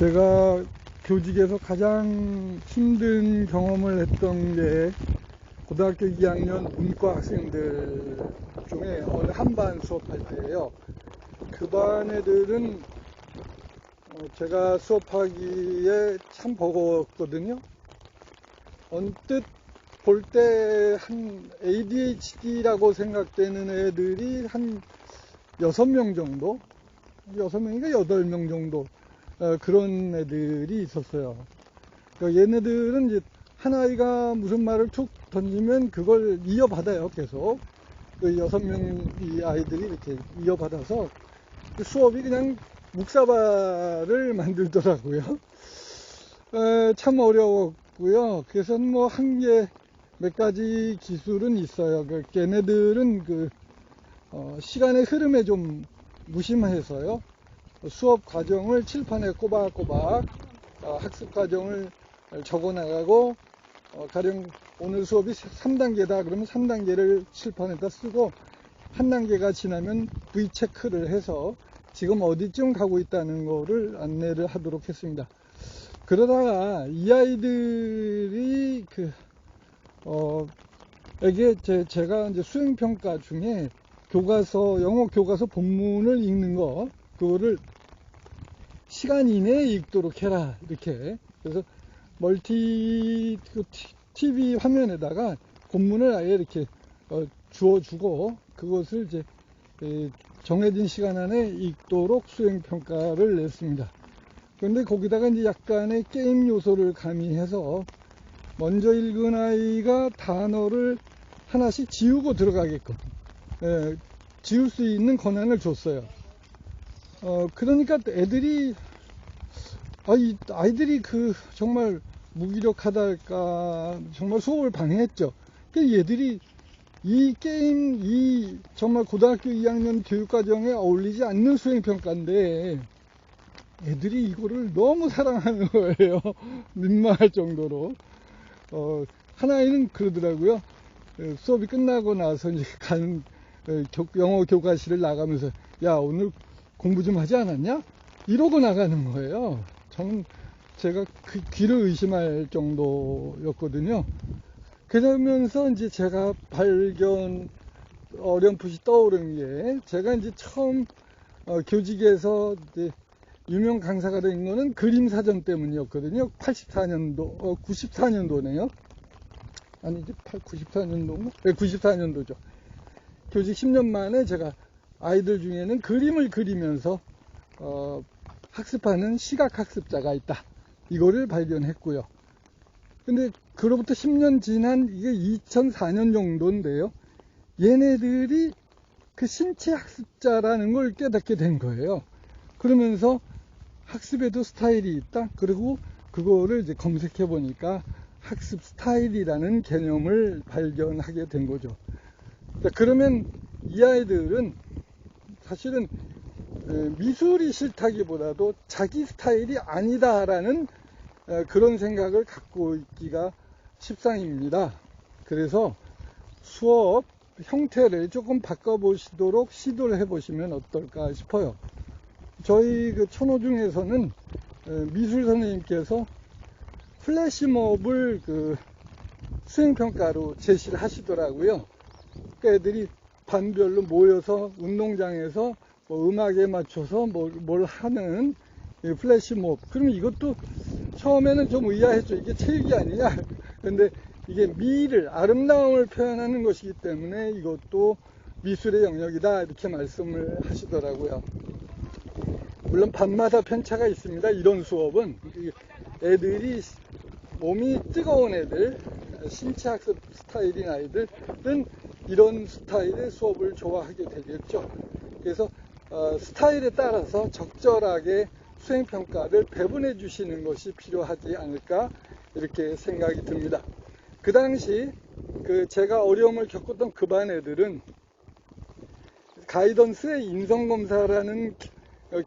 제가 교직에서 가장 힘든 경험을 했던 게 고등학교 2학년 문과 학생들 중에 어느 한 반 수업할 때예요. 그 반 애들은 어, 제가 수업하기에 참 버거웠거든요. 언뜻 볼 때 한 ADHD라고 생각되는 애들이 한 6명 정도? 6명인가 8명 정도 어, 그런 애들이 있었어요. 그러니까 얘네들은 이제 한 아이가 무슨 말을 툭 던지면 그걸 이어받아요, 계속. 그 여섯 명 이 아이들이 이렇게 이어받아서 그 수업이 그냥 묵사발을 만들더라고요. 에, 참 어려웠고요. 그래서 뭐 한 개 몇 가지 기술은 있어요. 그 걔네들은 그 어, 시간의 흐름에 좀 무심해서요. 수업 과정을 칠판에 꼬박꼬박 어, 학습 과정을 적어 나가고 어, 가령 오늘 수업이 3단계다 그러면 3단계를 칠판에다 쓰고 한 단계가 지나면 V 체크를 해서 지금 어디쯤 가고 있다는 거를 안내를 하도록 했습니다. 그러다가 이 아이들이 그, 어, 이게 제, 제가 이제 수행평가 중에 교과서, 영어 교과서 본문을 읽는 거, 그거를 시간 이내에 읽도록 해라. 이렇게. 그래서 멀티, 그 TV 화면에다가 본문을 아예 이렇게 어, 주어주고 그것을 이제 정해진 시간 안에 읽도록 수행 평가를 냈습니다. 그런데 거기다가 이제 약간의 게임 요소를 가미해서 먼저 읽은 아이가 단어를 하나씩 지우고 들어가게끔 예, 지울 수 있는 권한을 줬어요. 어, 그러니까 애들이 아, 이 아이들이 그 정말 무기력하다 할까 정말 수업을 방해했죠. 그 얘들이 이 게임 이 정말 고등학교 2학년 교육과정에 어울리지 않는 수행평가인데 애들이 이거를 너무 사랑하는 거예요. 민망할 정도로. 어, 하나이는 그러더라고요. 어, 수업이 끝나고 나서 이제 가는 어, 영어 교과실을 나가면서 야 오늘 공부 좀 하지 않았냐? 이러고 나가는 거예요. 저는 제가 그 귀를 의심할 정도였거든요. 그러면서 이제 제가 발견 어렴풋이 떠오른 게 제가 이제 처음 어, 교직에서 이제 유명 강사가 된 거는 그림 사전 때문이었거든요. 84년도, 어, 94년도네요. 아니지, 94년도인가? 네, 94년도죠. 교직 10년 만에 제가 아이들 중에는 그림을 그리면서 어, 학습하는 시각학습자가 있다. 이거를 발견했고요. 근데 그로부터 10년 지난 이게 2004년 정도인데요. 얘네들이 그 신체 학습자라는 걸 깨닫게 된 거예요. 그러면서 학습에도 스타일이 있다. 그리고 그거를 이제 검색해 보니까 학습 스타일이라는 개념을 발견하게 된 거죠. 그러면 이 아이들은 사실은 미술이 싫다기보다도 자기 스타일이 아니다라는 그런 생각을 갖고 있기가 십상입니다. 그래서 수업 형태를 조금 바꿔보시도록 시도를 해보시면 어떨까 싶어요. 저희 그 천호 중에서는 미술 선생님께서 플래시몹을 그 수행평가로 제시를 하시더라고요. 그러니까 애들이 반별로 모여서 운동장에서 뭐 음악에 맞춰서 뭘, 뭘 하는 플래시몹. 그러면 이것도 처음에는 좀 의아했죠. 이게 체육이 아니냐. 근데 이게 미를, 아름다움을 표현하는 것이기 때문에 이것도 미술의 영역이다. 이렇게 말씀을 하시더라고요. 물론 밤마다 편차가 있습니다. 이런 수업은. 애들이 몸이 뜨거운 애들, 신체학습 스타일인 아이들은 이런 스타일의 수업을 좋아하게 되겠죠. 그래서 어, 스타일에 따라서 적절하게 수행평가를 배분해 주시는 것이 필요하지 않을까 이렇게 생각이 듭니다. 그 당시 그 제가 어려움을 겪었던 그 반 애들은 가이던스의 인성검사라는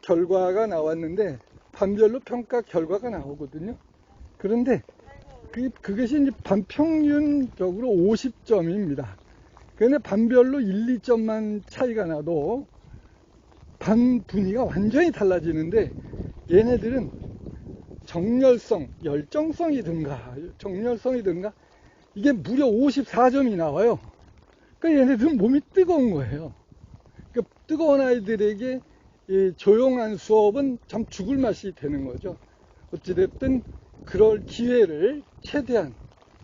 결과가 나왔는데 반별로 평가 결과가 나오거든요. 그런데 그, 그것이 이제 반평균적으로 50점입니다. 그런데 반별로 1, 2점만 차이가 나도 반 분위기가 완전히 달라지는데 얘네들은 정열성, 열정성이든가, 정열성이든가, 이게 무려 54점이 나와요. 그러니까 얘네들은 몸이 뜨거운 거예요. 그러니까 뜨거운 아이들에게 이 조용한 수업은 참 죽을 맛이 되는 거죠. 어찌됐든 그럴 기회를 최대한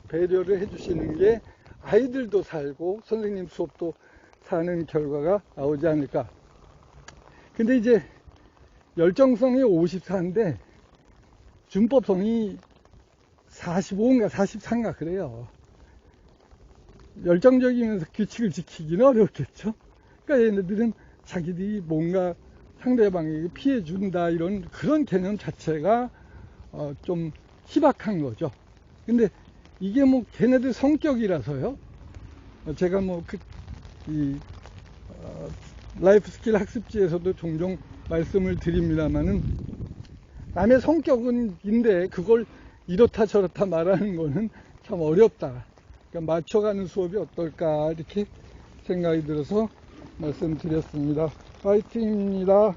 배려를 해주시는 게 아이들도 살고 선생님 수업도 사는 결과가 나오지 않을까. 근데 이제 열정성이 54인데 준법성이 45인가 43인가 그래요. 열정적이면서 규칙을 지키기는 어렵겠죠. 그러니까 얘네들은 자기들이 뭔가 상대방에게 피해 준다 이런 그런 개념 자체가 어, 좀 희박한 거죠. 근데 이게 뭐 걔네들 성격이라서요. 어, 제가 뭐 그, 이, 어, 라이프 스킬 학습지에서도 종종 말씀을 드립니다만은 남의 성격은인데 그걸 이렇다 저렇다 말하는 거는 참 어렵다. 그러니까 맞춰가는 수업이 어떨까 이렇게 생각이 들어서 말씀드렸습니다. 파이팅입니다.